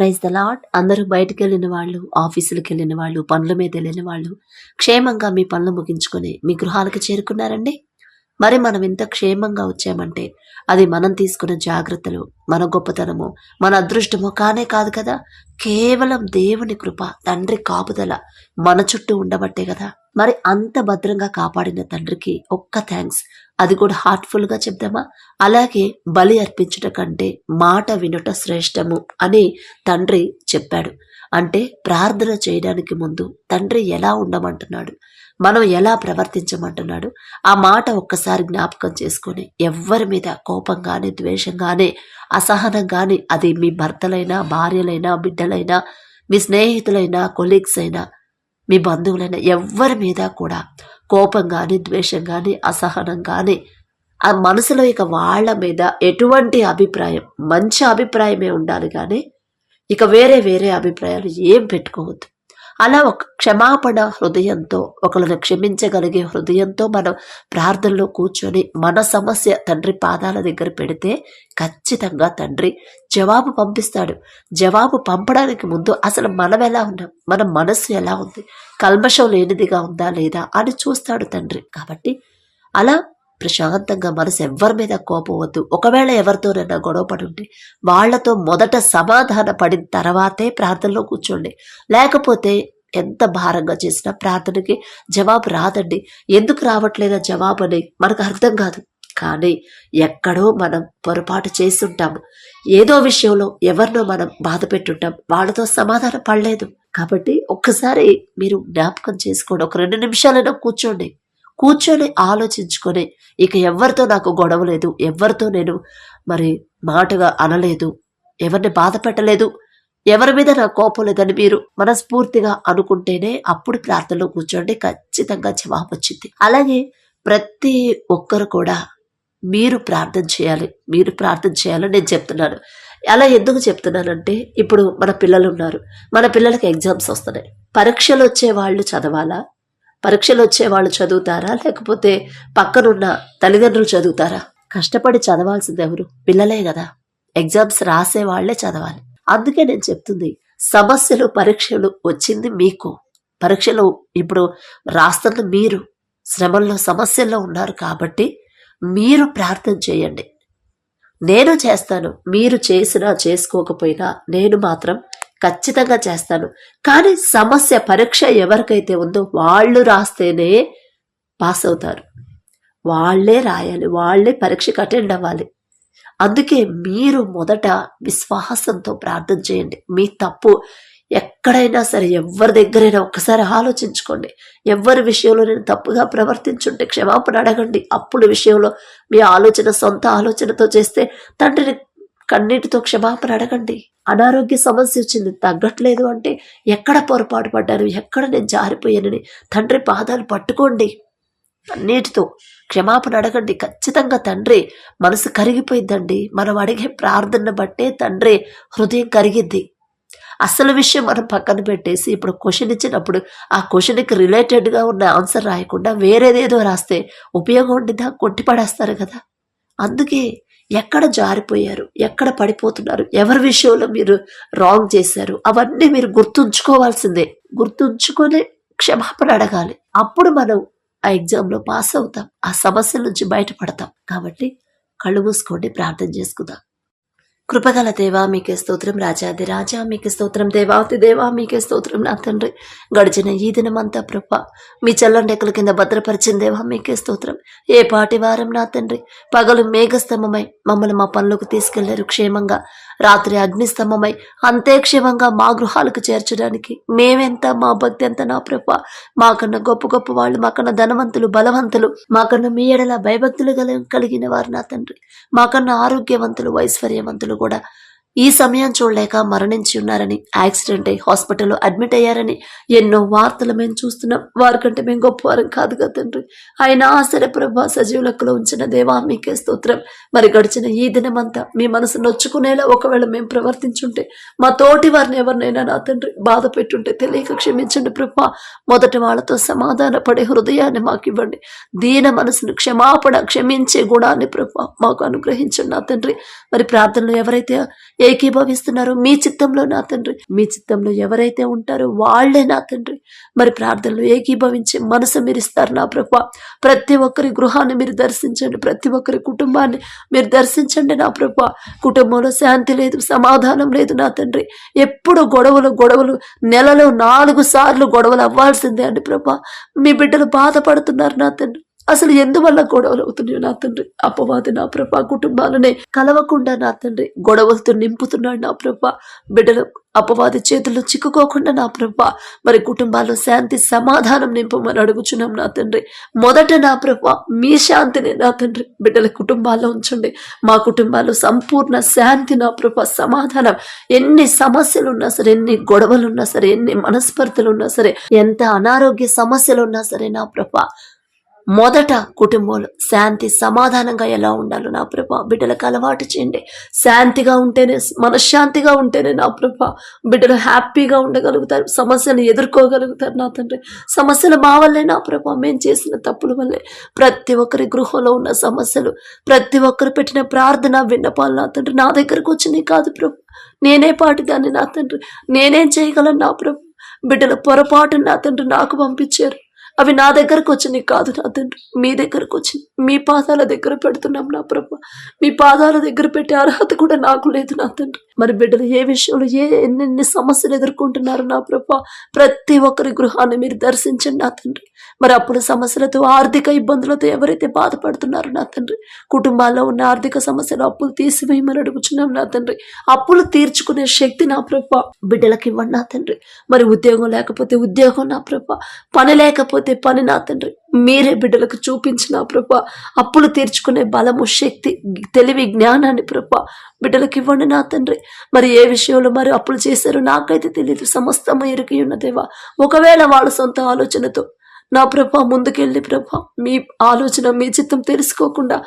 Praise the lot అందరూ బయటకు వెళ్ళిన వాళ్ళు ఆఫీసులకు వెళ్ళిన వాళ్ళు పనుల మీద వెళ్ళిన వాళ్ళు క్షేమంగా మీ పనులు ముగించుకొని మీ గృహాలకు చేరుకున్నారండి? మరి మనం ఇంత క్షేమంగా వచ్చామంటే అది మనం తీసుకున్న జాగ్రత్తలు మన గొప్పతనము మన అదృష్టము కానే కాదు కదా? కేవలం దేవుని కృప తండ్రి కాపుదల మన చుట్టూ ఉండబట్టే కదా? మరి అంత భద్రంగా కాపాడిన తండ్రికి ఒక్క థ్యాంక్స్ అది కూడా హార్ట్ఫుల్గా చెప్దామా? అలాగే బలి అర్పించుట కంటే మాట వినుట శ్రేష్టము అని తండ్రి చెప్పాడు. అంటే ప్రార్థన చేయడానికి ముందు తండ్రి ఎలా ఉండమంటున్నాడు? మనం ఎలా ప్రవర్తించమంటున్నాడు? ఆ మాట ఒక్కసారి జ్ఞాపకం చేసుకొని ఎవ్వరి మీద కోపం కానీ ద్వేషంగానే కానీ అది మీ భర్తలైనా భార్యలైనా బిడ్డలైనా మీ స్నేహితులైనా కొలీగ్స్ అయినా మీ బంధువులైనా ఎవ్వరి మీద కూడా కోపం కానీ ద్వేషం కానీ అసహనం కానీ ఆ మనసులో ఇక వాళ్ళ మీద ఎటువంటి అభిప్రాయం మంచి అభిప్రాయమే ఉండాలి కానీ ఇక వేరే వేరే అభిప్రాయాలు ఏం పెట్టుకోవద్దు. అలా ఒక క్షమాపణ హృదయంతో ఒకరిని క్షమించగలిగే హృదయంతో మనం ప్రార్థనలో కూర్చొని మన సమస్య తండ్రి పాదాల దగ్గర పెడితే ఖచ్చితంగా తండ్రి జవాబు పంపిస్తాడు. జవాబు పంపడానికి ముందు అసలు మనం ఎలా ఉన్నాం? మన మనస్సు ఎలా ఉంది? కల్మషం లేనిదిగా ఉందా లేదా అని చూస్తాడు తండ్రి. కాబట్టి అలా ప్రశాంతంగా మనసు ఎవరి మీద కోపం వద్దు. ఒకవేళ ఎవరితోనైనా గొడవ పడి వాళ్ళతో మొదట సమాధాన పడిన తర్వాతే ప్రార్థనలో కూర్చోండి. లేకపోతే ఎంత భారంగా చేసినా ప్రార్థనకి జవాబు రాదండి. ఎందుకు రావట్లేదా జవాబు అని మనకు అర్థం కాదు. కానీ ఎక్కడో మనం పొరపాటు చేస్తుంటాము ఏదో విషయంలో ఎవరినో మనం బాధ పెట్టుంటాం. వాళ్ళతో సమాధానం పడలేదు. కాబట్టి ఒక్కసారి మీరు జ్ఞాపకం చేసుకోండి. ఒక రెండు నిమిషాలైనా కూర్చోండి. కూర్చొని ఆలోచించుకొని ఇక ఎవరితో నాకు గొడవ లేదు ఎవరితో నేను మరి మాటగా అనలేదు ఎవరిని బాధ పెట్టలేదు ఎవరి మీద నాకు కోపం లేదని మీరు మనస్ఫూర్తిగా అనుకుంటేనే అప్పుడు ప్రార్థనలో కూర్చోండి ఖచ్చితంగా జవాబు వచ్చింది. అలాగే ప్రతి ఒక్కరు కూడా మీరు ప్రార్థన చేయాలి మీరు ప్రార్థన చేయాలని నేను చెప్తున్నాను. అలా ఎందుకు చెప్తున్నానంటే ఇప్పుడు మన పిల్లలు ఉన్నారు మన పిల్లలకి ఎగ్జామ్స్ వస్తున్నాయి. పరీక్షలు వచ్చే వాళ్ళు చదవాలా? పరీక్షలు వచ్చే వాళ్ళు చదువుతారా? లేకపోతే పక్కనున్న తల్లిదండ్రులు చదువుతారా? కష్టపడి చదవాల్సింది ఎవరు? పిల్లలే కదా. ఎగ్జామ్స్ రాసే వాళ్ళే చదవాలి. అందుకే నేను చెప్తుంది సమస్యలు పరీక్షలు వచ్చింది మీకు. పరీక్షలు ఇప్పుడు రాస్తున్న మీరు శ్రమల్లో సమస్యల్లో ఉన్నారు కాబట్టి మీరు ప్రార్థన చేయండి. నేను చేస్తాను మీరు చేసినా చేసుకోకపోయినా నేను మాత్రం ఖచ్చితంగా చేస్తాను. కానీ సమస్య పరీక్ష ఎవరికైతే ఉందో వాళ్ళు రాస్తేనే పాస్ అవుతారు. వాళ్ళే రాయాలి వాళ్ళే పరీక్షకు అటెండ్ అవ్వాలి. అందుకే మీరు మొదట విశ్వాసంతో ప్రార్థన చేయండి. మీ తప్పు ఎక్కడైనా సరే ఎవరి దగ్గరైనా ఒక్కసారి ఆలోచించుకోండి. ఎవరి విషయంలో నేను తప్పుగా ప్రవర్తించుంటే క్షమాపణ అడగండి. అప్పుల విషయంలో మీ ఆలోచన సొంత ఆలోచనతో చేస్తే తండ్రిని కన్నీటితో క్షమాపణ అడగండి. అనారోగ్య సమస్య వచ్చింది తగ్గట్లేదు అంటే ఎక్కడ పొరపాటు పడ్డాను ఎక్కడ నేను జారిపోయానని తండ్రి పాదాలు పట్టుకోండి. అన్నిటితో క్షమాపణ అడగండి. ఖచ్చితంగా తండ్రి మనసు కరిగిపోయిందండి. మనం అడిగే ప్రార్థన బట్టే తండ్రి హృదయం కరిగిద్ది అసలు విషయం మనం పక్కన పెట్టేసి ఇప్పుడు క్వశ్చన్ ఇచ్చినప్పుడు ఆ క్వశ్చన్కి రిలేటెడ్గా ఉన్న ఆన్సర్ రాయకుండా వేరేదేదో రాస్తే ఉపయోగం ఉండిద్దా? కొట్టిపడేస్తారు కదా. అందుకే ఎక్కడ జారిపోయారు? ఎక్కడ పడిపోతున్నారు? ఎవరి విషయంలో మీరు రాంగ్ చేశారు? అవన్నీ మీరు గుర్తుంచుకోవాల్సిందే. గుర్తుంచుకొని క్షమాపణ అడగాలి. అప్పుడు మనం ఆ ఎగ్జామ్లో పాస్ అవుతాం. ఆ సమస్య నుంచి బయటపడతాం. కాబట్టి కళ్ళు మూసుకోండి ప్రార్థన చేసుకుందాం. కృపగల దేవా మీకే స్తోత్రం. రాజాది రాజా మీకే స్తోత్రం. దేవాతి దేవా మీకే స్తోత్రం నా తండ్రి. గడిచిన ఈ దినమంతా ప్రభ మీ చల్లండెక్కల కింద భద్రపరిచిన దేవా మీకే స్తోత్రం. ఏ పాటి వారం నా తండ్రి? పగలు మేఘస్తంభమై మమ్మల్ని మా పనులకు తీసుకెళ్ళారు క్షేమంగా. రాత్రి అగ్నిస్తంభమై అంతే క్షేమంగా మా గృహాలకు చేర్చడానికి మేమెంత మా భక్తి ఎంత నా ప్రభ. మాకన్నా గొప్ప గొప్ప వాళ్ళు మాకన్నా ధనవంతులు బలవంతులు మాకన్నా మీ ఎడల భయభక్తులు కలిగిన వారు నా తండ్రి. మాకన్నా ఆరోగ్యవంతులు ఐశ్వర్యవంతులు కూడా. ఈ సమయం చూడలేక మరణించి ఉన్నారని యాక్సిడెంట్ అయి హాస్పిటల్లో అడ్మిట్ అయ్యారని ఎన్నో వార్తలు మేము చూస్తున్నాం. వారికంటే మేము గొప్పవారం కాదు కదా తండ్రి. ఆయన ఆశ్చర్య ప్రభా సజీవులకులో ఉంచిన దేవా మీకే స్తోత్రం. మరి గడిచిన ఈ దినమంతా మీ మనసు నొచ్చుకునేలా ఒకవేళ మేము ప్రవర్తించుంటే మా తోటి వారిని ఎవరినైనా నా తండ్రి బాధ పెట్టుంటే తెలియక క్షమించండి ప్రభా. మొదటి వాళ్ళతో సమాధాన పడే హృదయాన్ని మాకు ఇవ్వండి దీన మనసును క్షమాపణ క్షమించే గుణాన్ని ప్రభా మాకు అనుగ్రహించండి నా తండ్రి. మరి ప్రార్థనలు ఎవరైతే ఏకీభవిస్తున్నారు. మీ చిత్తంలో నా తండ్రి. మీ చిత్తంలో ఎవరైతే ఉంటారో వాళ్ళే నా తండ్రి. మరి ప్రార్థనలు ఏకీభవించే మనసు మీరు ఇస్తారు నా ప్రభు. ప్రతి ఒక్కరి గృహాన్ని మీరు దర్శించండి. ప్రతి ఒక్కరి కుటుంబాన్ని మీరు దర్శించండి నా ప్రభు. కుటుంబంలో శాంతి లేదు సమాధానం లేదు నా తండ్రి. ఎప్పుడు గొడవలు గొడవలు నెలలో నాలుగు సార్లు గొడవలు అవ్వాల్సిందే అండి ప్రభా. మీ బిడ్డలు బాధపడుతున్నారు నా తండ్రి. అసలు ఎందువల్ల గొడవలు అవుతున్నాయో నా తండ్రి? అపవాది నా ప్రభా కుటుంబాలనే కలవకుండా నా తండ్రి. గొడవలతో నింపుతున్నాడు నా ప్రభా. బిడ్డలు అపవాది చేతుల్లో చిక్కుకోకుండా నా ప్రభా. మరి కుటుంబాల్లో శాంతి సమాధానం నింపమని అడుగుచున్నాం నా తండ్రి. మొదట నా ప్రభ మీ శాంతిని నా తండ్రి. బిడ్డల కుటుంబాల్లో ఉంచండి. మా కుటుంబాల్లో సంపూర్ణ శాంతి నా ప్రభ సమాధానం. ఎన్ని సమస్యలు ఉన్నా సరే ఎన్ని గొడవలు ఉన్నా సరే ఎన్ని మనస్పర్ధలు ఉన్నా సరే ఎంత అనారోగ్య సమస్యలు ఉన్నా సరే నా ప్రభా మొదట కుటుంబంలో శాంతి సమాధానంగా ఎలా ఉండాలో నా ప్రభ బిడ్డలకు అలవాటు చేయండి. శాంతిగా ఉంటేనే మనశ్శాంతిగా ఉంటేనే నా ప్రభా బిడ్డలు హ్యాపీగా ఉండగలుగుతారు సమస్యను ఎదుర్కోగలుగుతారు నా తండ్రి. సమస్యలు మా వల్లే నా ప్రభ మేము చేసిన తప్పుల వల్లే. ప్రతి ఒక్కరి గృహంలో ఉన్న సమస్యలు ప్రతి ఒక్కరు పెట్టిన ప్రార్థన విన్నపాలు నా తండ్రి. నా దగ్గరకు వచ్చినాయి కాదు ప్రభు. నేనే పాటిదాన్ని నా తండ్రి. నేనేం చేయగలను నా ప్రభు? బిడ్డల పొరపాటు నా తండ్రి నాకు పంపించారు. అవి నా దగ్గరకు వచ్చినాయి కాదు నా తండ్రి. మీ దగ్గరకు వచ్చింది మీ పాదాల దగ్గర పెడుతున్నాం నా ప్రభు. మీ పాదాల దగ్గర పెట్టే అర్హత కూడా నాకు లేదు నా తండ్రి. మరి బిడ్డలు ఏ విషయంలో ఏ ఎన్నెన్ని సమస్యలు ఎదుర్కొంటున్నారు నా ప్రభు? ప్రతి ఒక్కరి గృహాన్ని మీరు దర్శించండి నా తండ్రి. మరి అప్పుడు సమస్యలతో ఆర్థిక ఇబ్బందులతో ఎవరైతే బాధపడుతున్నారో నా తండ్రి. కుటుంబాల్లో ఉన్న ఆర్థిక సమస్యలు అప్పులు తీసివేయమని అడుగుచున్నాం నా తండ్రి. అప్పులు తీర్చుకునే శక్తి నా ప్రభ. బిడ్డలకి ఇవ్వండి నా తండ్రి. మరి ఉద్యోగం లేకపోతే ఉద్యోగం నా ప్రభు. పని లేకపోతే పని నా తండ్రి. మీరే బిడ్డలకు చూపించిన ప్రభ. అప్పులు తీర్చుకునే బలము శక్తి తెలివి జ్ఞానాన్ని ప్రభ. బిడ్డలకు ఇవ్వండి నా తండ్రి. మరి ఏ విషయంలో మరి అప్పులు చేశారో నాకైతే తెలియదు సమస్తము ఎరిగి ఉన్నదేవా ఒకవేళ వాళ్ళ సొంత ఆలోచనతో నా ప్రభ ముందుకెళ్ళి ప్రభ మీ ఆలోచన మీ చిత్తం తెలుసుకోకుండా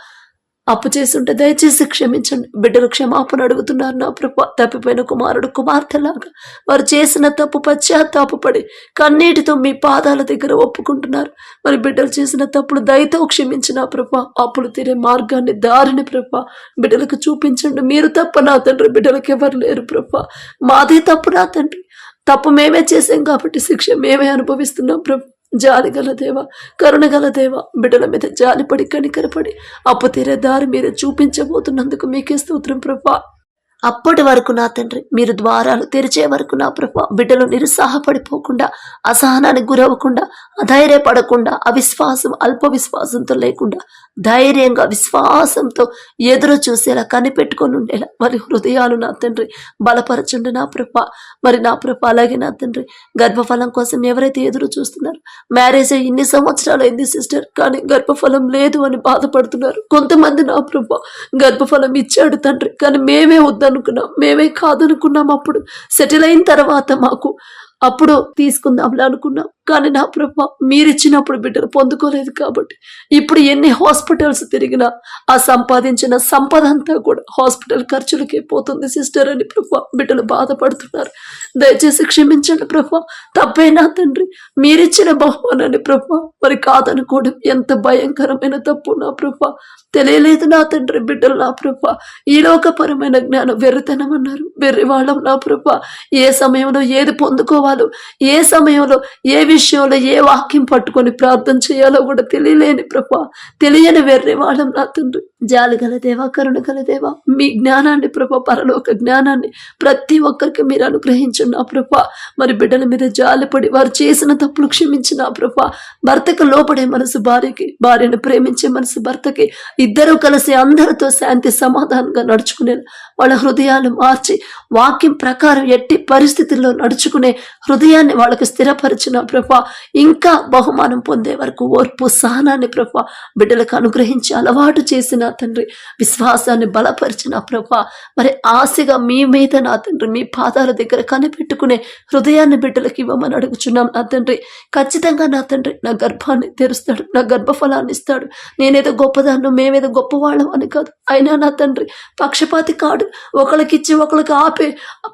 అప్పు చేస్తుంటే దయచేసి క్షమించండి. బిడ్డలు క్షమాపణ అడుగుతున్నారు నా ప్రభ. తప్పిపోయిన కుమారుడు కుమార్తెలాగా వారు చేసిన తప్పు పశ్చాత్తాపడి కన్నీటితో మీ పాదాల దగ్గర ఒప్పుకుంటున్నారు. మరి బిడ్డలు చేసిన తప్పులు దయతో క్షమించిన ప్రభ. అప్పులు తీరే మార్గాన్ని దారిని ప్రభ. బిడ్డలకు చూపించండి. మీరు తప్ప నా తండ్రి బిడ్డలకు ఎవరు లేరు ప్రభ. మాదే తప్పు నా తండ్రి. తప్పు మేమే చేసాం కాబట్టి శిక్ష మేమే అనుభవిస్తున్నాం ప్రభు. జాలి గల దేవ కరుణ గల దేవ బిడ్డల మీద జాలిపడి కనికరపడి అప్పు తీరే దారి మీరు చూపించబోతున్నందుకు మీకే స్తోత్రం ప్రభా. అప్పటి వరకు నా తండ్రి మీరు ద్వారాలు తెరిచే వరకు నా ప్రభ బిడ్డలు నిరుత్సాహపడిపోకుండా అసహనానికి గురవ్వకుండా అధైర్యపడకుండా అవిశ్వాసం అల్ప విశ్వాసంతో లేకుండా ధైర్యంగా విశ్వాసంతో ఎదురు చూసేలా కనిపెట్టుకొని ఉండేలా మరి హృదయాలు నా తండ్రి బలపరచుండి నా ప్రభ. మరి నా ప్రభ అలాగే నా తండ్రి గర్భఫలం కోసం ఎవరైతే ఎదురు చూస్తున్నారు మ్యారేజ్ అయ్యి ఇన్ని సంవత్సరాలు అయింది సిస్టర్ కానీ గర్భఫలం లేదు అని బాధపడుతున్నారు. కొంతమంది నా ప్రభ గర్భఫలం ఇచ్చాడు తండ్రి కానీ మేమే అనుకున్నాం. మేమే కాదనుకున్నాం అప్పుడు. సెటిల్ అయిన తర్వాత మాకు అప్పుడు తీసుకుందాంలే అనుకున్నాం కానీ నా ప్రభ మీరిచ్చినప్పుడు బిడ్డలు పొందుకోలేదు కాబట్టి ఇప్పుడు ఎన్ని హాస్పిటల్స్ తిరిగినా ఆ సంపాదించిన సంపద అంతా కూడా హాస్పిటల్ ఖర్చులకే పోతుంది సిస్టర్ అని ప్రభ బిడ్డలు బాధపడుతున్నారు. దయచేసి క్షమించండి ప్రభ. తప్పైనా తండ్రి మీరిచ్చిన బహుమానాన్ని ప్రభ మరి కాదనుకోవడం ఎంత భయంకరమైన తప్పు నా ప్రభ. తెలియలేదు నా తండ్రి బిడ్డలు నా ప్రభ. ఈ లోకపరమైన జ్ఞానం వెర్రితనం అన్నారు వెర్రివాళ్ళం నా ప్రభ. ఏ సమయంలో ఏది పొందుకోవాలో ఏ సమయంలో ఏ విషయంలో ఏ వాక్యం పట్టుకొని ప్రార్థన చేయాలో కూడా తెలియలేని ప్రభా. తెలియని వెర్రి వాళ్ళం నా తండ్రి. జాలి గల దేవా కరుణ గల దేవా మీ జ్ఞానాన్ని ప్రభా పరలోక జ్ఞానాన్ని ప్రతి ఒక్కరికి మీరు అనుగ్రహించండి నా ప్రభా. మరి బిడ్డల మీద జాలిపడి వారు చేసిన తప్పులు క్షమించిన ప్రభా. భర్తకు లోపడే మనసు భార్యకి భార్యను ప్రేమించే మనసు భర్తకి ఇద్దరూ కలిసి అందరితో శాంతి సమాధానంగా నడుచుకునే వాళ్ళ హృదయాలు మార్చి వాక్యం ప్రకారం ఎట్టి పరిస్థితుల్లో నడుచుకునే హృదయాన్ని వాళ్ళకి స్థిరపరిచిన ప్రభా. ఇంకా బహుమానం పొందే వరకు ఓర్పు సహనాన్ని ప్రభా బిడ్డలకు అనుగ్రహించి అలవాటు చేసిన తండ్రి విశ్వాసాన్ని బలపరిచిన ప్రభా. మరి ఆశగా మీ మీద నా తండ్రి మీ పాదాల దగ్గర కనిపెట్టుకునే హృదయాన్ని బిడ్డలకు ఇవ్వమని అడుగుచున్నాం నా తండ్రి. ఖచ్చితంగా నా తండ్రి నా గర్భాన్ని తెరుస్తాడు నా గర్భఫలాన్ని ఇస్తాడు. నేనేదో గొప్పదాన్ని మేమేదో గొప్పవాళ్ళం అని కాదు. అయినా నా తండ్రి పక్షపాతి కాడు. ఒకళ్ళకిచ్చి ఒకళ్ళకి ఆపే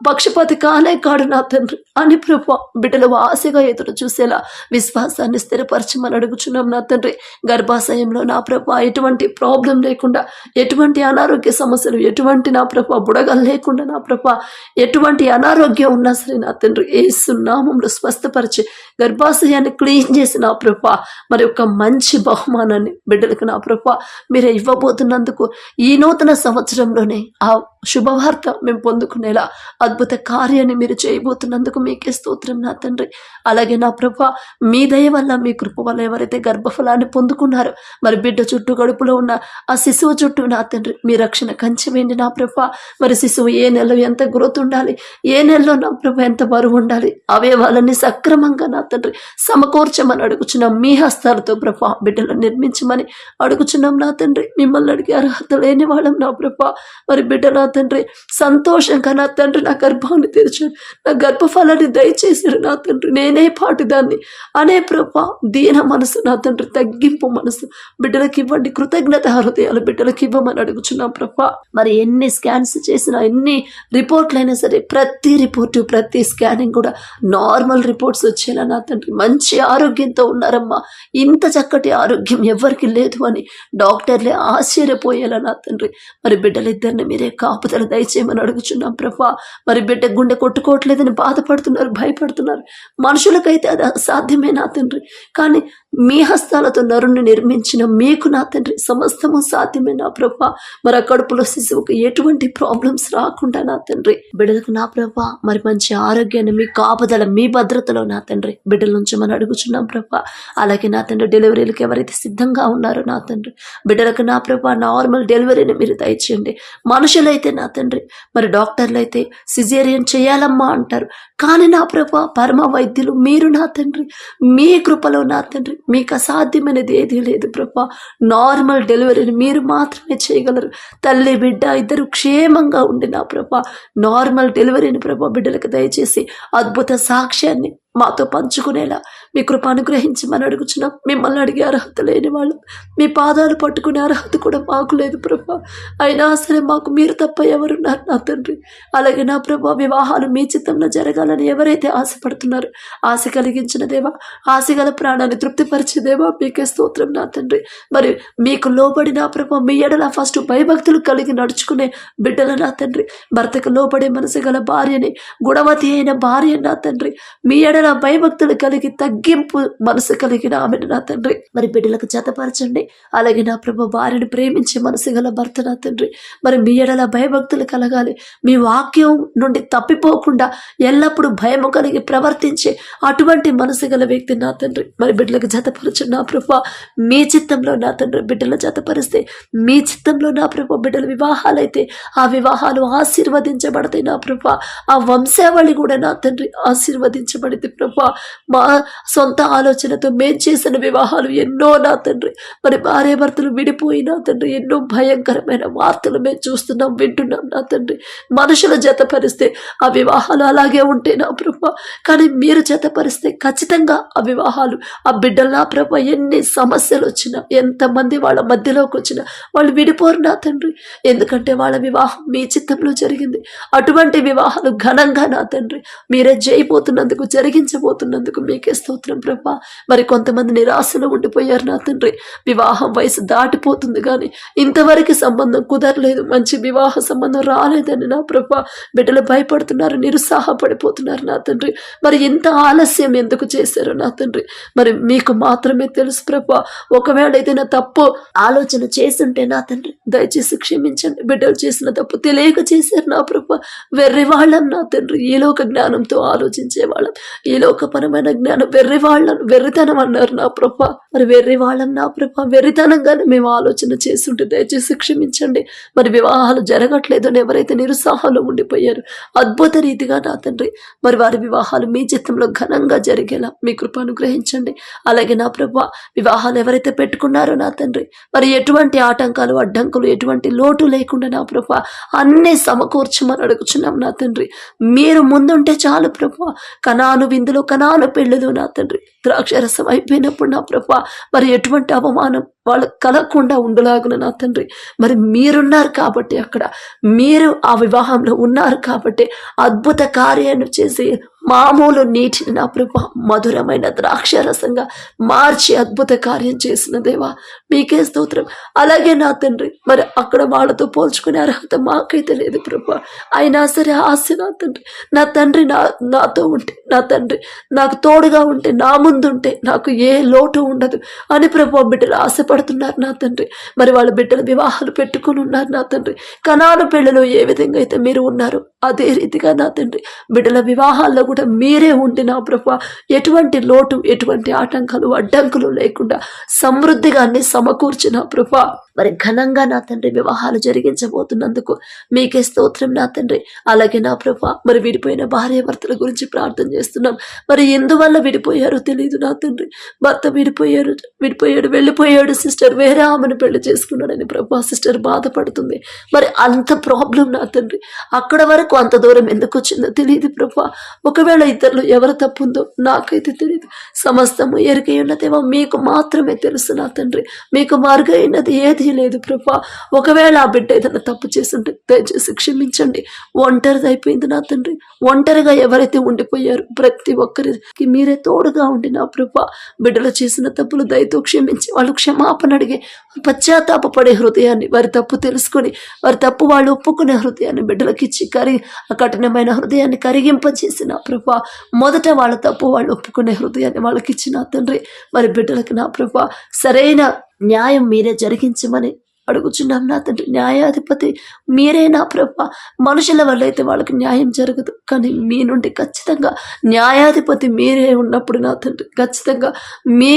పక్షపాతి కానే కాడు నా తండ్రి అని ప్రభు బిడ్డలు ఆశగా ఎదురు చూసి చేసేలా విశ్వాసాన్ని స్థిరపరచమని అడుగుచున్నాం నా తండ్రి. గర్భాశయంలో నా ప్రభ ఎటువంటి ప్రాబ్లం లేకుండా ఎటువంటి అనారోగ్య సమస్యలు ఎటువంటి నా ప్రభ బుడగలు లేకుండా నా ప్రభ ఎటువంటి అనారోగ్యం ఉన్నా సరే నా తండ్రి ఏసు నామంలో స్వస్థపరిచి గర్భాశయాన్ని క్లీన్ చేసి నా ప్రభ మరి ఒక మంచి బహుమానాన్ని బిడ్డలకు నా ప్రభ మీరు ఇవ్వబోతున్నందుకు ఈ నూతన సంవత్సరంలోనే ఆ శుభవార్త మేము పొందుకునేలా అద్భుత కార్యాన్ని మీరు చేయబోతున్నందుకు మీకే స్తోత్రం నా తండ్రి. అలాగే నా ప్రభ మీ దయ వల్ల మీ కృప వల్ల ఎవరైతే గర్భఫలాన్ని పొందుకున్నారో మరి బిడ్డ చుట్టూ గడుపులో ఉన్న ఆ శిశువు చుట్టూ నా తండ్రి మీ రక్షణ కంచి నా ప్రభ. మరి శిశువు ఏ నెలలో ఎంత గ్రోత్ ఉండాలి ఏ నెలలో నా ప్రభ ఎంత బరువు ఉండాలి అవే వాళ్ళని సక్రమంగా నా తండ్రి సమకూర్చమని అడుగుచున్నాం. మీ హస్తాలతో ప్రభ బిడ్డలు నిర్మించమని అడుగుచున్నాం నా తండ్రి. మిమ్మల్ని అడిగే అర్హత లేని వాళ్ళం నా ప్రభ. మరి బిడ్డ తండ్రి. సంతోషంగా నా తండ్రి నా గర్భాన్ని తెరిచాడు. నా గర్భఫలాన్ని దయచేశాడు నా తండ్రి. నేనే పాటిదాన్ని. అనే ప్రభ దీన మనసు నా తండ్రి. తగ్గింపు మనసు. బిడ్డలకు ఇవ్వండి. కృతజ్ఞత హృదయాలు బిడ్డలకు ఇవ్వమని అడుగుచున్నాం ప్రభ. మరి ఎన్ని స్కాన్స్ చేసినా ఎన్ని రిపోర్ట్లైనా సరే ప్రతి రిపోర్టు ప్రతి స్కానింగ్ కూడా నార్మల్ రిపోర్ట్స్ వచ్చేలా నా తండ్రి. మంచి ఆరోగ్యంతో ఉన్నారమ్మా. ఇంత చక్కటి ఆరోగ్యం ఎవరికి లేదు అని డాక్టర్లే ఆశ్చర్యపోయేలా నా తండ్రి. మరి బిడ్డలిద్దరిని మీరే ఆపదలు దయచేయమని అడుగుచున్నాం ప్రభా. మరి బిడ్డ గుండె కొట్టుకోవట్లేదని బాధపడుతున్నారు భయపడుతున్నారు. మనుషులకైతే అది అసాధ్యమే నా తండ్రి. కానీ మీ హస్తాలతో నరుణ్ణి నిర్మించిన మీకు నా తండ్రి సమస్తము సాధ్యమే నా ప్రభా. మరి ఆ కడుపులో శిశువుకు ఎటువంటి ప్రాబ్లమ్స్ రాకుండా నా తండ్రి. బిడ్డలకు నా ప్రభా మరి మంచి ఆరోగ్యాన్ని మీ కాపుదల మీ భద్రతలో నా తండ్రి. బిడ్డల నుంచి మనం అడుగుచున్నాం ప్రభా. అలాగే నా తండ్రి డెలివరీలకు ఎవరైతే సిద్ధంగా ఉన్నారో నా తండ్రి. బిడ్డలకు నా ప్రభా నార్మల్ డెలివరీని మీరు దయచేయండి. మనుషులైతే నా తండ్రి మరి డాక్టర్లు అయితే సిజేరియన్ చేయాలమ్మా అంటారు. కానీ నా ప్రభా పరమ వైద్యులు మీరు నా తండ్రి. మీ కృపలో నా తండ్రి. మీకు అసాధ్యమైనది ఏదీ లేదు ప్రభా. నార్మల్ డెలివరీని మీరు మాత్రమే చేయగలరు. తల్లి బిడ్డ ఇద్దరు క్షేమంగా ఉండి నా ప్రభా. నార్మల్ డెలివరీని ప్రభా బిడ్డలకు దయచేసి అద్భుత సాక్ష్యాన్ని మాతో పంచుకునేలా మీ కృప అనుగ్రహించమని అడుగుచున్నాం. మిమ్మల్ని అడిగే అర్హత లేని వాళ్ళు. మీ పాదాలు పట్టుకునే అర్హత కూడా మాకు లేదు ప్రభా. అయినా సరే మాకు మీరు తప్ప ఎవరున్నారు నా తండ్రి? అలాగే నా ప్రభా వివాహాలు మీ చిత్తంలో జరగాలని ఎవరైతే ఆశపడుతున్నారో ఆశ కలిగించిన దేవా ఆశ గల ప్రాణాన్ని తృప్తిపరిచే దేవా మీకే స్తోత్రం నా తండ్రి. మరి మీకు లోబడి నా ప్రభా మీ ఎడల ఫస్ట్ భయభక్తులు కలిగి నడుచుకునే బిడ్డల నా తండ్రి. భర్తకు లోబడే మనసు గల భార్యని గుణవతి అయిన భార్య నా తండ్రి. మీ ఎడల నా భయభక్తులు కలిగి తగ్గింపు మనసు కలిగిన ఆమెను నా తండ్రి. మరి బిడ్డలకు జతపరచండి. అలాగే నా ప్రభు వారిని ప్రేమించే మనసు గల భర్త నా తండ్రి. మరి మీ ఎడల భయభక్తులు కలగాలి. మీ వాక్యం నుండి తప్పిపోకుండా ఎల్లప్పుడూ భయము కలిగి ప్రవర్తించే అటువంటి మనసు గల వ్యక్తి నా తండ్రి. మరి బిడ్డలకు జతపరచండి. నా ప్రభు మీ చిత్తంలో నా తండ్రి బిడ్డలు జతపరిస్తే మీ చిత్తంలో నా ప్రభు బిడ్డల వివాహాలైతే ఆ వివాహాలు ఆశీర్వదించబడతాయి నా ప్రభు. ఆ వంశావళి కూడా నా తండ్రి ఆశీర్వదించబడింది ప్రభా మా సొంత ఆలోచనతో మేం చేసిన వివాహాలు ఎన్నో నా తండ్రి. మరి భార్య భర్తలు విడిపోయి నా తండ్రి ఎన్నో భయంకరమైన వార్తలు మేము చూస్తున్నాం వింటున్నాం నా తండ్రి. మనుషుల జతపరిస్తే ఆ వివాహాలు అలాగే ఉంటే నా ప్రభా. కానీ మీరు జతపరిస్తే ఖచ్చితంగా ఆ వివాహాలు ఆ బిడ్డల నా ప్రభ ఎన్ని సమస్యలు వచ్చినా ఎంతమంది వాళ్ళ మధ్యలోకి వచ్చినా వాళ్ళు విడిపోరు నా తండ్రి. ఎందుకంటే వాళ్ళ వివాహం మీ చిత్తంలో జరిగింది. అటువంటి వివాహాలు ఘనంగా నా తండ్రి. మీరే జయిపోతున్నందుకు తగ్గించబోతున్నందుకు మీకే స్తోత్రం ప్రభా. మరి కొంతమంది నిరాశలో ఉండిపోయారు నా తండ్రి. వివాహం వయసు దాటిపోతుంది కానీ ఇంతవరకు సంబంధం కుదరలేదు. మంచి వివాహ సంబంధం రాలేదని నా ప్రభా. బిడ్డలు భయపడుతున్నారు నిరుత్సాహపడిపోతున్నారు నా తండ్రి. మరి ఇంత ఆలస్యం ఎందుకు చేశారు నా తండ్రి? మరి మీకు మాత్రమే తెలుసు ప్రభా. ఒకవేళ ఏదైనా తప్పు ఆలోచన చేస్తుంటే నా తండ్రి దయచేసి క్షమించండి. బిడ్డలు చేసిన తప్పు తెలియక చేశారు నా ప్రభా. వెర్రి వాళ్ళం నా తండ్రి. ఈ ఒక జ్ఞానంతో ఆలోచించే వాళ్ళం. ఈ లోకపరమైన జ్ఞానం వెర్రి వాళ్ళను వెర్రితనం అన్నారు నా ప్రభ. మరి వెర్రి వాళ్ళని నా ప్రభ వెర్రితనంగానే మేము ఆలోచన చేస్తుంటే దయచేసి క్షమించండి. మరి వివాహాలు జరగట్లేదు అని ఎవరైతే నిరుత్సాహంలో ఉండిపోయారు అద్భుత రీతిగా నా తండ్రి మరి వారి వివాహాలు మీ చిత్తంలో ఘనంగా జరిగేలా మీ కృప అనుగ్రహించండి. అలాగే నా ప్రభ వివాహాలు ఎవరైతే పెట్టుకున్నారో నా తండ్రి మరి ఎటువంటి ఆటంకాలు అడ్డంకులు ఎటువంటి లోటు లేకుండా నా ప్రభ అన్నీ సమకూర్చమని అడుగుచున్నాం నా తండ్రి. మీరు ముందుంటే చాలు ప్రభ. కణాను ఇందులో కనాను పెళ్ళదు నా తండ్రి. ద్రాక్షరసం అయిపోయినప్పుడు నా ప్రభా మరి ఎటువంటి అవమానం వాళ్ళకు కలగకుండా ఉండలాగున నా తండ్రి. మరి మీరున్నారు కాబట్టి అక్కడ. మీరు ఆ వివాహంలో ఉన్నారు కాబట్టి అద్భుత కార్యాన్ని చేసి మామూలు నీటిని నా ప్రభ మధురమైన ద్రాక్ష రసంగా మార్చి అద్భుత కార్యం చేసిన దేవా మీకే స్తోత్రం. అలాగే నా తండ్రి మరి అక్కడ వాళ్ళతో పోల్చుకునే అర్హత మాకైతే లేదు ప్రభా. అయినా సరే ఆశ నా తండ్రి. నా తండ్రి నా నాతో ఉంటే నా తండ్రి నాకు తోడుగా ఉంటే నా ముందుంటే నాకు ఏ లోటు ఉండదు అని ప్రభు బిడ్డలు ఆశపడుతున్నారు నా తండ్రి. మరి వాళ్ళ బిడ్డల వివాహాలు పెట్టుకుని ఉన్నారు నా తండ్రి. కణాల పిల్లలు ఏ విధంగా అయితే మీరు ఉన్నారు అదే రీతిగా నా తండ్రి బిడ్డల వివాహాల్లో కూడా మీరే ఉండి నా ప్రభు ఎటువంటి లోటు ఎటువంటి ఆటంకాలు అడ్డంకులు లేకుండా సమృద్ధిగా అన్ని సమకూర్చిన ప్రభు మరి ఘనంగా నా తండ్రి వివాహాలు జరిగించబోతున్నందుకు మీకే స్తోత్రం నా తండ్రి. అలాగే నా ప్రభా మరి విడిపోయిన భార్య భర్తల గురించి ప్రార్థన చేస్తున్నాం. మరి ఎందువల్ల విడిపోయారో తెలియదు నా తండ్రి. భర్త విడిపోయారు విడిపోయాడు వెళ్ళిపోయాడు సిస్టర్ వేరే ఆమెను పెళ్ళి చేసుకున్నాడని ప్రభా సిస్టర్ బాధపడుతుంది. మరి అంత ప్రాబ్లం నా తండ్రి. అక్కడ వరకు అంత దూరం ఎందుకు వచ్చిందో తెలియదు ప్రభా. ఒకవేళ ఇద్దరు ఎవరు తప్పుందో నాకైతే తెలియదు. సమస్తము ఎరికై ఉన్నదేమో మీకు మాత్రమే తెలుసు నా తండ్రి. మీకు మార్గమైనది ఏది లేదు ప్రభా. ఒకవేళ ఆ బిడ్డ ఏదైనా తప్పు చేస్తుంటే దయచేసి క్షమించండి. ఒంటరిది అయిపోయింది నా తండ్రి. ఒంటరిగా ఎవరైతే ఉండిపోయారు ప్రతి ఒక్కరికి మీరే తోడుగా ఉండి నా ప్రభా. బిడ్డలు చేసిన తప్పులు దయతో క్షమించి వాళ్ళు క్షమాపణ అడిగే పశ్చాత్తాపపడే హృదయాన్ని వారి తప్పు తెలుసుకొని వారి తప్పు వాళ్ళు ఒప్పుకునే హృదయాన్ని బిడ్డలకి ఇచ్చి కరి కఠినమైన హృదయాన్ని కరిగింపజేసిన ప్రభా. మొదట వాళ్ళ తప్పు వాళ్ళు ఒప్పుకునే హృదయాన్ని వాళ్ళకి ఇచ్చిన తండ్రి. మరి బిడ్డలకు నా ప్రభా సరైన న్యాయం మీరే జరిగించమని అడుగుచున్నాం నా తండ్రి. న్యాయాధిపతి మీరే నా ప్రభ. మనుషుల వల్ల అయితే వాళ్ళకి న్యాయం జరగదు. కానీ మీ నుండి ఖచ్చితంగా న్యాయాధిపతి మీరే ఉన్నప్పుడు నా తండ్రి. ఖచ్చితంగా మీ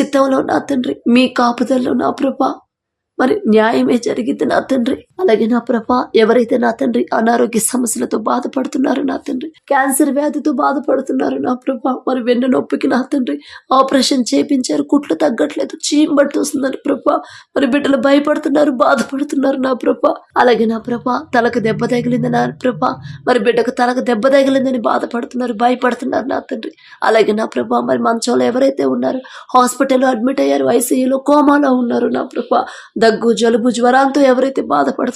చిత్తంలో నా తండ్రి మీ కాపుదల్లో నా ప్రభ. మరి న్యాయమే జరిగింది నా తండ్రి. అలాగే నా ప్రభా ఎవరైతే నా తండ్రి అనారోగ్య సమస్యలతో బాధపడుతున్నారో నా తండ్రి క్యాన్సర్ వ్యాధితో బాధపడుతున్నారు నా ప్రభా మరి వెన్ను నొప్పికి నా తండ్రి ఆపరేషన్ చేపించారు కుట్లు తగ్గట్లేదు చీమ్ పడుతుందని ప్రభా మరి బిడ్డలు భయపడుతున్నారు బాధపడుతున్నారు నా ప్రభా. అలాగే నా ప్రభా తలకు దెబ్బ తగిలింది నా ప్రభా మరి బిడ్డకు తలకు దెబ్బ తగిలిందని బాధపడుతున్నారు భయపడుతున్నారు నా తండ్రి. అలాగే నా ప్రభా మరి మంచంలో ఎవరైతే ఉన్నారో హాస్పిటల్లో అడ్మిట్ అయ్యారు ఐసీయూలో కోమాలో ఉన్నారు నా ప్రభా. దగ్గు జలుబు జ్వరాలతో ఎవరైతే బాధపడుతున్నారు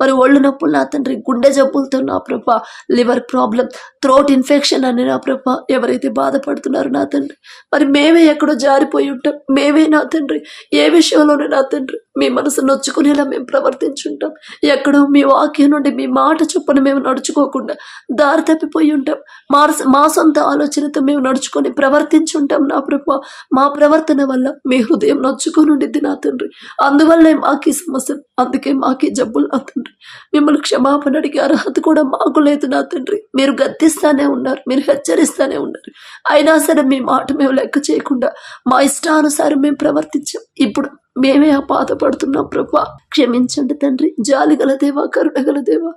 మరి ఒళ్ళు నొప్పులు నా తండ్రి గుండె జబ్బులతో నా Prabha liver problem throat infection అని నా ప్రభ ఎవరైతే బాధపడుతున్నారో నా తండ్రి. మరి మేమే ఎక్కడో జారిపోయి ఉంటాం. మేమే నా తండ్రి. ఏ విషయంలోనే నా తండ్రి మీ మనసు నొచ్చుకునేలా మేము ప్రవర్తించుంటాం. ఎక్కడో మీ వాక్యం నుండి మీ మాట చొప్పున మేము నడుచుకోకుండా దారి తప్పిపోయి ఉంటాం. మా మా సొంత ఆలోచనతో మేము నడుచుకొని ప్రవర్తించుంటాం నా ప్రభ. మా ప్రవర్తన వల్ల మీ హృదయం నొచ్చుకొని ఉండిద్ది నా తండ్రి. అందువల్లే మాకు సమస్య అందుకే మాకి జబ్బులు నా తండ్రి. మిమ్మల్ని క్షమాపణ అడిగే అర్హత కూడా మాకు లేదు నా తండ్రి. మీరు గద్దిస్తానే ఉన్నారు మీరు హెచ్చరిస్తానే ఉన్నారు. అయినా సరే మీ మాట మేము లెక్క చేయకుండా మా ఇష్టానుసారం మేము ప్రవర్తించాం. ఇప్పుడు మేమే ఆ బాధపడుతున్నాం ప్రభా. క్షమించండి తండ్రి. జాలి గల దేవా కరుణ గల దేవా.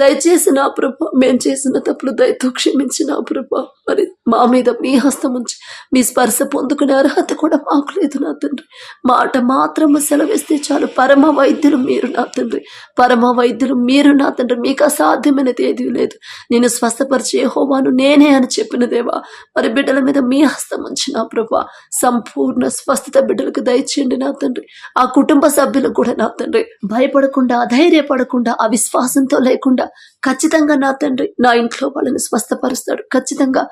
దయచేసి నా ప్రభ మేము చేసిన తప్పులు దయతో క్షమించి నా ప్రభ. మరి మా మీద మీ హస్తం ఉంచి మీ స్పర్శ పొందుకునే అర్హత కూడా మాకు లేదు నా తండ్రి. మాట మాత్రము సెలవిస్తే చాలు పరమ వైద్యులు మీరు నా తండ్రి. పరమ వైద్యులు మీరు నా తండ్రి. మీకు అసాధ్యమైనది ఏది లేదు. నేను స్వస్థపరిచే హోవాను నేనే అని చెప్పిన దేవా. మరి బిడ్డల మీద మీ హస్తం ఉంచి నా ప్రభ సంపూర్ణ స్వస్థత బిడ్డలకు దయచేయండి నా తండ్రి. ఆ కుటుంబ సభ్యులకు కూడా నా తండ్రి. భయపడకుండా అధైర్యపడకుండా అవిశ్వాసంతో లేకుండా ఖచ్చితంగా నా తండ్రి నా ఇంట్లో వాళ్ళని స్వస్థపరుస్తాడు. ఖచ్చితంగా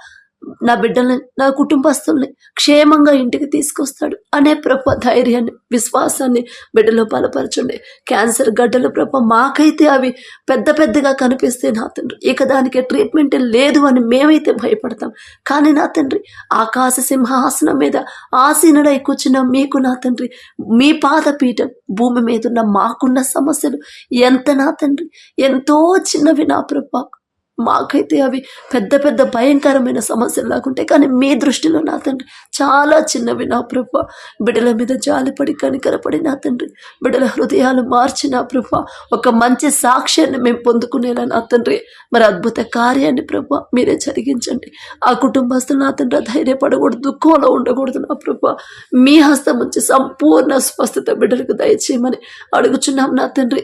నా బిడ్డల్ని నా కుటుంబస్తుల్ని క్షేమంగా ఇంటికి తీసుకొస్తాడు అనే ప్రభ ధైర్యాన్ని విశ్వాసాన్ని బిడ్డలో బలపరచండి. క్యాన్సర్ గడ్డలు ప్రభ మాకైతే అవి పెద్ద పెద్దగా కనిపిస్తే నా తండ్రి ఇక దానికి ట్రీట్మెంట్ లేదు అని మేమైతే భయపడతాం. కానీ నా తండ్రి ఆకాశ సింహాసనం మీద ఆసీనుడై కూర్చున్న మీకు నా తండ్రి మీ పాదపీఠం భూమి మీద ఉన్న మాకున్న సమస్యలు ఎంత నా తండ్రి? ఎంతో చిన్నవి నా ప్రభ. మాకైతే అవి పెద్ద పెద్ద భయంకరమైన సమస్యలు లాగుంటాయి కానీ మీ దృష్టిలో నా తండ్రి చాలా చిన్నవి నా ప్రభ. బిడ్డల మీద జాలిపడి కనికరపడి నా తండ్రి. బిడ్డల హృదయాలు మార్చి నా ప్రభ. ఒక మంచి సాక్ష్యాన్ని మేము పొందుకునేలా నా తండ్రి. మరి అద్భుత కార్యాన్ని ప్రభ మీరే జరిగించండి. ఆ కుటుంబస్తులు నా తండ్రి ధైర్యపడకూడదు దుఃఖంలో ఉండకూడదు నా ప్రభ. మీ హస్తం నుంచి సంపూర్ణ స్వస్థత బిడ్డలకు దయచేయమని అడుగుచున్నాం నా తండ్రి.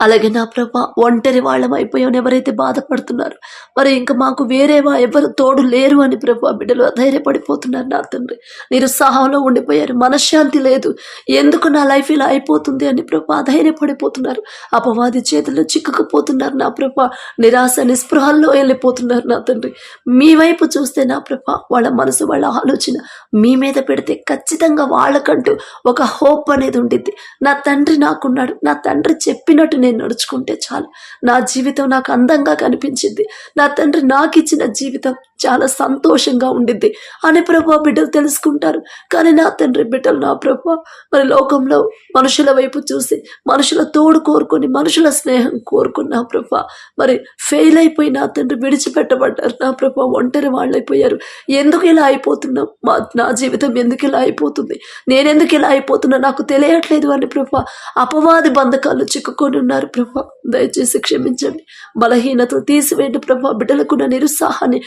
అలాగే నా ప్రభా ఒంటరి వాళ్ళం అయిపోయాం ఎవరైతే బాధపడుతున్నారు మరి ఇంకా మాకు వేరేవా ఎవరు తోడు లేరు అని ప్రభా బిడ్డలు ధైర్యపడిపోతున్నారు నా తండ్రి. నిరుత్సాహంలో ఉండిపోయారు మనశ్శాంతి లేదు. ఎందుకు నా లైఫ్ ఇలా అయిపోతుంది అని ప్రభా ధైర్యపడిపోతున్నారు అపవాది చేతుల్లో చిక్కుకుపోతున్నారు నా ప్రభా నిరాశ నిస్పృహల్లో వెళ్ళిపోతున్నారు నా తండ్రి. మీ వైపు చూస్తే నా ప్రభా వాళ్ళ మనసు వాళ్ళ ఆలోచన మీ మీద పెడితే ఖచ్చితంగా వాళ్ళకంటూ ఒక హోప్ అనేది ఉండిద్ది. నా తండ్రి నాకున్నాడు. నా తండ్రి చెప్పినట్టు నేను నడుచుకుంటే చాలు. నా జీవితం నాకు అందంగా కనిపించింది. నా తండ్రి నాకు ఇచ్చిన జీవితం చాలా సంతోషంగా ఉండిద్ది. అని ప్రభా బిడ్డలు తెలుసుకుంటారు. కానీ నా తండ్రి బిడ్డలు నా ప్రభా మరి లోకంలో మనుషుల వైపు చూసి మనుషుల తోడు కోరుకొని మనుషుల స్నేహం కోరుకున్న ప్రభా. మరి ఫెయిల్ అయిపోయి నా తండ్రి విడిచిపెట్టబడ్డారు. నా ప్రభా ఒంటరి వాళ్ళైపోయారు. ఎందుకు ఇలా అయిపోతున్నాం మా నా జీవితం ఎందుకు ఇలా అయిపోతుంది? నేనెందుకు ఇలా అయిపోతున్నా? నాకు తెలియట్లేదు అని ప్రభా. అపవాది బంధకాలు చిక్కుకొని ఉన్నారు ప్రభా. దయచేసి క్షమించండి. బలహీనత తీసివేయండి ప్రభా. బిడ్డలకున్న నిరుత్సాహాన్ని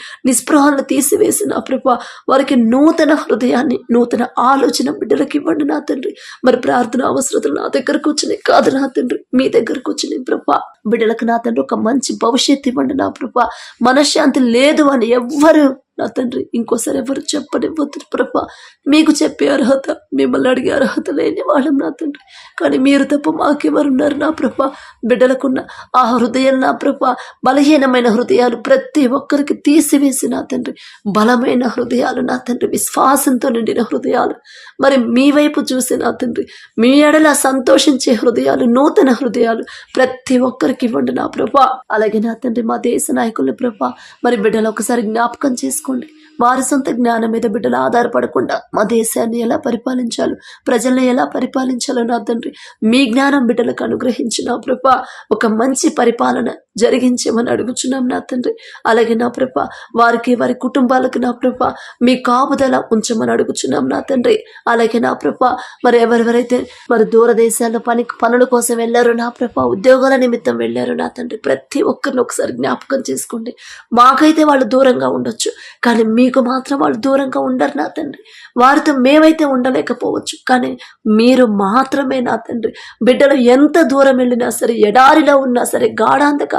నిస్పృహాలను తీసివేసిన ప్రభా వారికి నూతన హృదయాన్ని నూతన ఆలోచన బిడ్డలకి ఇవ్వండి నా తండ్రి. మరి ప్రార్థన అవసరతలు నా దగ్గరకు వచ్చినాయి కాదు నా తండ్రి. మీ దగ్గరకు వచ్చినాయి ప్రభా. బిడ్డలకు నా తండ్రి ఒక మంచి భవిష్యత్తు ఇవ్వండి నా ప్రభా. మనశ్శాంతి లేదు అని ఎవ్వరు నా తండ్రి ఇంకోసారి ఎవరు చెప్పనివ్వద్దు ప్రభా. మీకు చెప్పే అర్హత మిమ్మల్ని అడిగే అర్హత లేని వాళ్ళం నా తండ్రి. కానీ మీరు తప్ప మాకెవరున్నారు నా ప్రభ? బిడ్డలకున్న ఆ హృదయం నా ప్రభ. బలహీనమైన హృదయాలు ప్రతి ఒక్కరికి తీసివేసి నా తండ్రి. బలమైన హృదయాలు నా తండ్రి. విశ్వాసంతో నిండిన హృదయాలు. మరి మీ వైపు చూసి నా తండ్రి. మీ ఎడల సంతోషించే హృదయాలు నూతన హృదయాలు ప్రతి ఒక్కరికి ఇవ్వండి నా ప్రభా. అలాగే నా తండ్రి మా దేశ నాయకులు ప్రభా. మరి బిడ్డలు ఒకసారి జ్ఞాపకం చేసుకోండి వారి సొంత జ్ఞానం మీద బిడ్డలు ఆధారపడకుండా మా దేశాన్ని ఎలా పరిపాలించాలో ప్రజల్ని ఎలా పరిపాలించాలో నా తండ్రి మీ జ్ఞానం బిడ్డలకు అనుగ్రహించిన ప్రభా ఒక మంచి పరిపాలన జరిగించమని అడుగుచున్నాం నా తండ్రి. అలాగే నా ప్రభ వారికి వారి కుటుంబాలకు నా ప్రభ మీ కాపుదల ఉంచమని అడుగుచున్నాం నా తండ్రి. అలాగే నా ప్రభ మరి ఎవరెవరైతే మరి దూరదేశాల్లో పని పనుల కోసం వెళ్ళారో నా ప్రభ ఉద్యోగాల నిమిత్తం వెళ్ళారు నా తండ్రి ప్రతి ఒక్కరిని ఒకసారి జ్ఞాపకం చేసుకోండి. మాకైతే వాళ్ళు దూరంగా ఉండొచ్చు కానీ మీకు మాత్రం వాళ్ళు దూరంగా ఉండరు నా తండ్రి. వారితో మేమైతే ఉండలేకపోవచ్చు కానీ మీరు మాత్రమే నా తండ్రి. బిడ్డలు ఎంత దూరం వెళ్ళినా సరే ఎడారిలో ఉన్నా సరే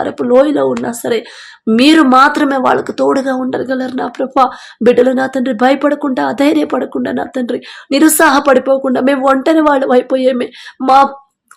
గాఢాంధకారపు లోయలో ఉన్నా సరే మీరు మాత్రమే వాళ్ళకు తోడుగా ఉండగలరు నా ప్రభా. బిడ్డలు నా తండ్రి భయపడకుండా అధైర్యపడకుండా నా తండ్రి నిరుత్సాహపడిపోకుండా మేము ఒంటరి వాళ్ళు అయిపోయేమే. మా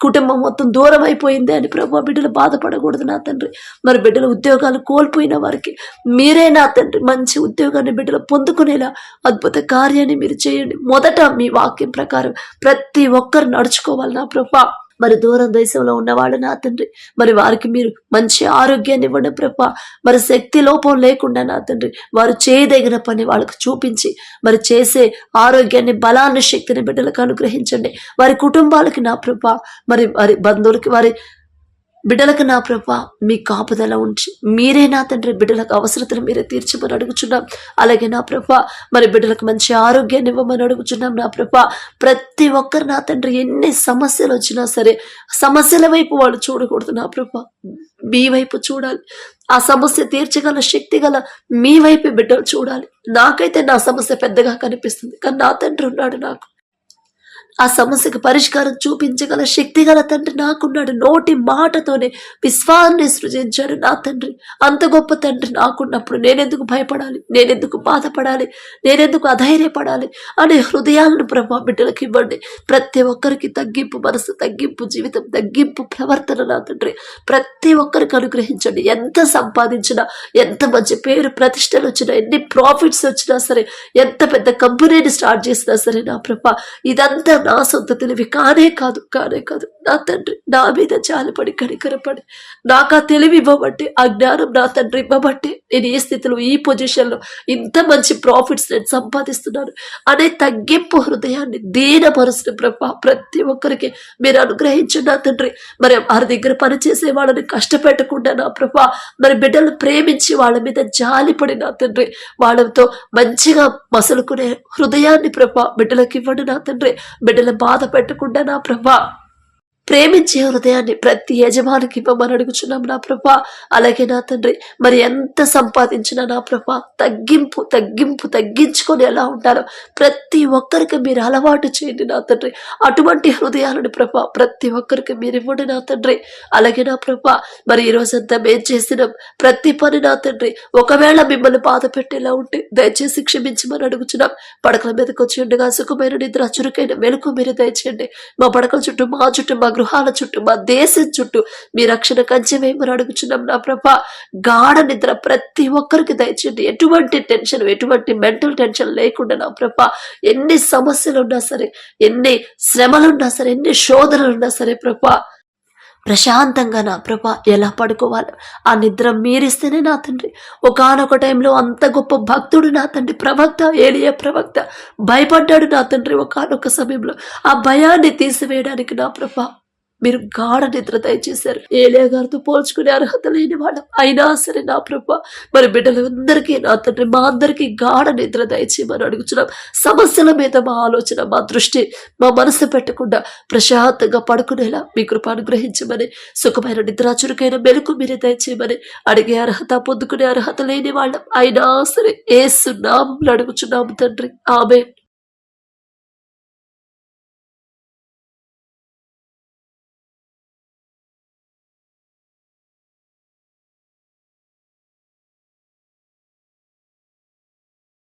కుటుంబం మొత్తం దూరం అయిపోయింది అని ప్రభు బిడ్డలు బాధపడకూడదు నా తండ్రి. మరి బిడ్డల ఉద్యోగాలు కోల్పోయిన వారికి మీరే నా తండ్రి మంచి ఉద్యోగాన్ని బిడ్డలు పొందుకునేలా అద్భుత కార్యాన్ని మీరు చేయండి. మొదట మీ వాక్యం ప్రకారం ప్రతి ఒక్కరు నడుచుకోవాలి నా ప్రభా. మరి దూరం దేశంలో ఉన్నవాడు నా తండ్రి. మరి వారికి మీరు మంచి ఆరోగ్యాన్ని ఇవ్వండి ప్రభా. మరి శక్తి లోపం లేకుండా నా తండ్రి. వారు చేయదగిన పని వాళ్ళకు చూపించి మరి చేసే ఆరోగ్యాన్ని బలాన్ని శక్తిని బిడ్డలకు అనుగ్రహించండి. వారి కుటుంబాలకి నా ప్రభా. మరి వారి బంధువులకి వారి బిడ్డలకు నా ప్రభా మీ కాపుదల ఉంచి. మీరే నా తండ్రి బిడ్డలకు అవసరతలు మీరే తీర్చమని అడుగుచున్నాం. అలాగే నా ప్రభా మరి బిడ్డలకు మంచి ఆరోగ్యాన్ని ఇవ్వమని అడుగుచున్నాం నా ప్రభా. ప్రతి ఒక్కరు నా తండ్రి ఎన్ని సమస్యలు వచ్చినా సరే సమస్యల వైపు వాళ్ళు చూడకూడదు నా ప్రభా. మీ వైపు చూడాలి. ఆ సమస్య తీర్చగల శక్తి గల మీ వైపు బిడ్డలు చూడాలి. నాకైతే నా సమస్య పెద్దగా కనిపిస్తుంది. కానీ నా తండ్రి ఉన్నాడు నాకు. ఆ సమస్యకు పరిష్కారం చూపించగల శక్తి గల తండ్రి నాకున్నాడు. నోటి మాటతోనే విశ్వాన్ని సృజించాడు నా తండ్రి. అంత గొప్ప తండ్రి నాకున్నప్పుడు నేనెందుకు భయపడాలి? నేనెందుకు బాధపడాలి? నేనెందుకు అధైర్యపడాలి? అనే హృదయాలను ప్రభా బిడ్డలకు ఇవ్వండి. ప్రతి ఒక్కరికి తగ్గింపు మనసు తగ్గింపు జీవితం తగ్గింపు ప్రవర్తన నా తండ్రి. ప్రతి ఒక్కరికి అనుగ్రహించండి. ఎంత సంపాదించినా ఎంత మంచి పేరు ప్రతిష్టలు వచ్చినా ఎన్ని ప్రాఫిట్స్ వచ్చినా సరే ఎంత పెద్ద కంపెనీని స్టార్ట్ చేసినా సరే నా ప్రభా ఇదంతా నా సొంత తెలివి కానే కాదు కానే కాదు. నా తండ్రి నా మీద జాలిపడి కనికరపడి నాకు ఆ తెలివి ఇవ్వబట్టి ఆ జ్ఞానం నా తండ్రి ఇవ్వబట్టి నేను ఈ స్థితిలో ఈ పొజిషన్లో ఇంత మంచి ప్రాఫిట్స్ నేను సంపాదిస్తున్నాను అనే తగ్గింపు హృదయాన్ని దీనపరుస్తున్న ప్రభా ప్రతి ఒక్కరికి మీరు అనుగ్రహించండి నా తండ్రి. మరి వారి దగ్గర పనిచేసే వాళ్ళని కష్టపెట్టకుండా నా ప్రభా మరి బిడ్డలు ప్రేమించి వాళ్ళ మీద జాలిపడి నా తండ్రి వాళ్ళతో మంచిగా మసలుకునే హృదయాన్ని ప్రభా బిడ్డలకు ఇవ్వండి నా తండ్రి. బిడ్డలు బాధ పెట్టకుండా నా ప్రభా ప్రేమించే హృదయాన్ని ప్రతి యజమానికి ఇవ్వమని అడుగుచున్నాం నా ప్రభా. అలాగే నా తండ్రి మరి ఎంత సంపాదించినా నా ప్రభా తగ్గింపు తగ్గింపు తగ్గించుకొని ఎలా ఉంటారో ప్రతి ఒక్కరికి మీరు అలవాటు చేయండి నా తండ్రి. అటువంటి హృదయాలను ప్రభా ప్రతి ఒక్కరికి మీరు ఇవ్వండి నా తండ్రి. అలాగే నా ప్రభా మరి ఈరోజంతా మేం చేసినాం ప్రతి పని నా తండ్రి. ఒకవేళ మిమ్మల్ని బాధ పెట్టేలా ఉంటే దయచేసి క్షమించమని అడుగుచున్నాం. పడకల మీదకి వచ్చి ఉండగా సుఖమైన నిద్ర చురుకైన మెలకు మీరు దయచేయండి. మా పడకల చుట్టూ మా చుట్టూ మా గృహాల చుట్టూ మా దేశం చుట్టూ మీ రక్షణ కంచె వేయమని అడుగుచున్నాం నా ప్రభా. గాఢ నిద్ర ప్రతి ఒక్కరికి దయచేయండి. ఎటువంటి టెన్షన్ ఎటువంటి మెంటల్ టెన్షన్ లేకుండా నా ప్రభా ఎన్ని సమస్యలు ఉన్నా సరే ఎన్ని శ్రమలున్నా సరే ఎన్ని శోధనలు ఉన్నా సరే ప్రభా ప్రశాంతంగా నా ప్రభ ఎలా పడుకోవాలి? ఆ నిద్ర మీరిస్తేనే నా తండ్రి. ఒకనొక టైంలో అంత గొప్ప భక్తుడు నా తండ్రి ప్రవక్త ఏలియా ప్రవక్త. భయపడ్డాడు నా తండ్రి ఒకనొక సమయంలో. ఆ భయాన్ని తీసివేయడానికి నా ప్రభా మీరు గాఢ నిద్ర దయచేశారు. ఏలియా గారితో పోల్చుకునే అర్హత లేని వాళ్ళం. అయినా సరే నా ప్రభు మరి బిడ్డలందరికీ నా తండ్రి మా అందరికీ గాఢ నిద్ర దయచేయమని అడుగుతున్నాం సమస్యల మీద మా ఆలోచన మా దృష్టి మా మనసు పెట్టకుండా ప్రశాంతంగా పడుకునేలా మీ కృప అనుగ్రహించమని సుఖమైన నిద్ర చురుకైన మెలకు మీరే దయచేయమని అడిగే అర్హత పొందుకునే అర్హత లేని వాళ్ళం. అయినా సరే ఏసునామంలో అడుగుచున్నాము తండ్రి. ఆమె